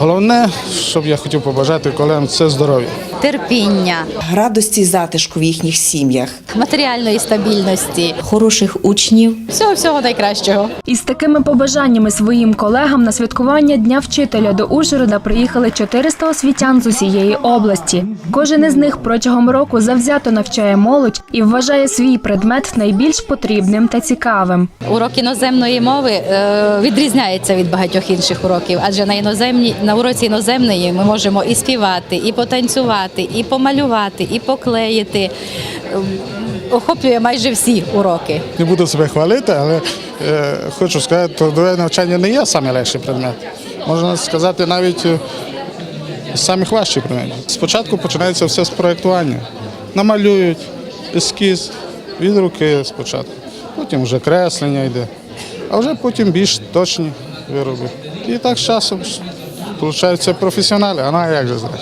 Головне, щоб я хотів побажати колегам, це здоров'я. Терпіння, радості і затишку в їхніх сім'ях. матеріальної стабільності, хороших учнів. всього всього найкращого. Із такими побажаннями своїм колегам на святкування Дня вчителя до Ужгорода приїхали 400 освітян з усієї області. Кожен із них протягом року завзято навчає молодь і вважає свій предмет найбільш потрібним та цікавим. Урок іноземної мови е, відрізняється від багатьох інших уроків, адже на іноземній на уроці іноземної ми можемо і співати, і потанцювати, і помалювати, і поклеїти. Е, Охоплює майже всі уроки. Не буду себе хвалити, але е, хочу сказати, трудове навчання не є найлегший предмет. Можна сказати, навіть е, самих важчих предметів. Спочатку починається все з проєктування. Намалюють ескіз від руки спочатку, потім вже креслення йде, а вже потім більш точні вироби. І так з часом виходить професіонали, а на як же знати.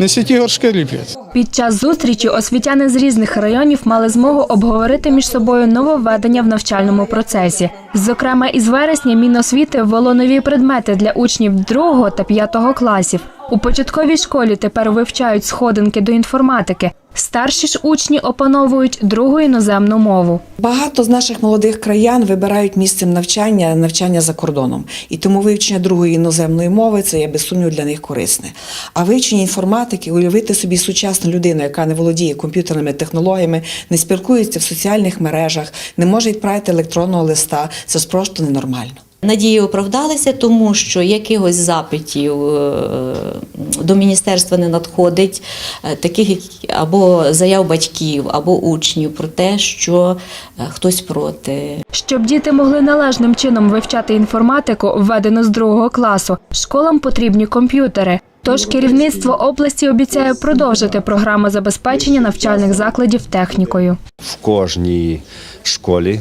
Не сіті горшки ліплять. Під час зустрічі освітяни з різних районів мали змогу обговорити між собою нововведення в навчальному процесі. Зокрема, із вересня Міносвіти ввело нові предмети для учнів 2 та 5 класів. У початковій школі тепер вивчають сходинки до інформатики. Старші ж учні опановують другу іноземну мову. Багато з наших молодих краян вибирають місцем навчання навчання за кордоном, і тому вивчення другої іноземної мови це є без сумніву для них корисне. А вивчення інформатики, уявити собі сучасну людину, яка не володіє комп'ютерними технологіями, не спілкується в соціальних мережах, не може відправити електронного листа. Це просто ненормально. Надії оправдалися, тому що якихось запитів е, до міністерства не надходить, е, таких або заяв батьків, або учнів про те, що е, хтось проти. Щоб діти могли належним чином вивчати інформатику, введену з другого класу, школам потрібні комп'ютери. Тож керівництво області обіцяє продовжити програму забезпечення навчальних закладів технікою. в кожній школі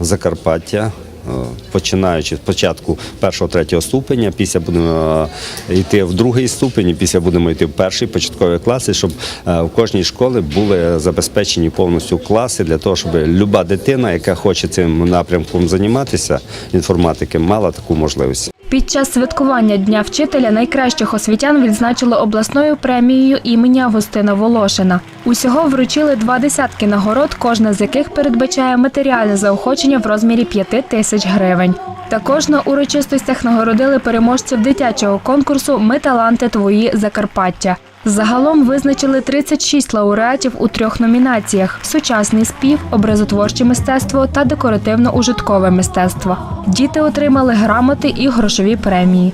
Закарпаття. Е, Починаючи з початку першого третього ступеня, після будемо е, йти в другий ступень, після будемо йти в перший початкові класи, щоб е, в кожній школі були забезпечені повністю класи для того, щоб люба дитина, яка хоче цим напрямком займатися, інформатики, мала таку можливість. Під час святкування Дня вчителя найкращих освітян відзначили обласною премією імені Августина Волошина. Усього вручили два десятки нагород, кожна з яких передбачає матеріальне заохочення в розмірі 5 тисяч гривень. Також на урочистостях нагородили переможців дитячого конкурсу Ми таланти твої Закарпаття. Загалом визначили 36 лауреатів у трьох номінаціях: сучасний спів, образотворче мистецтво та декоративно-ужиткове мистецтво. Діти отримали грамоти і грошові премії.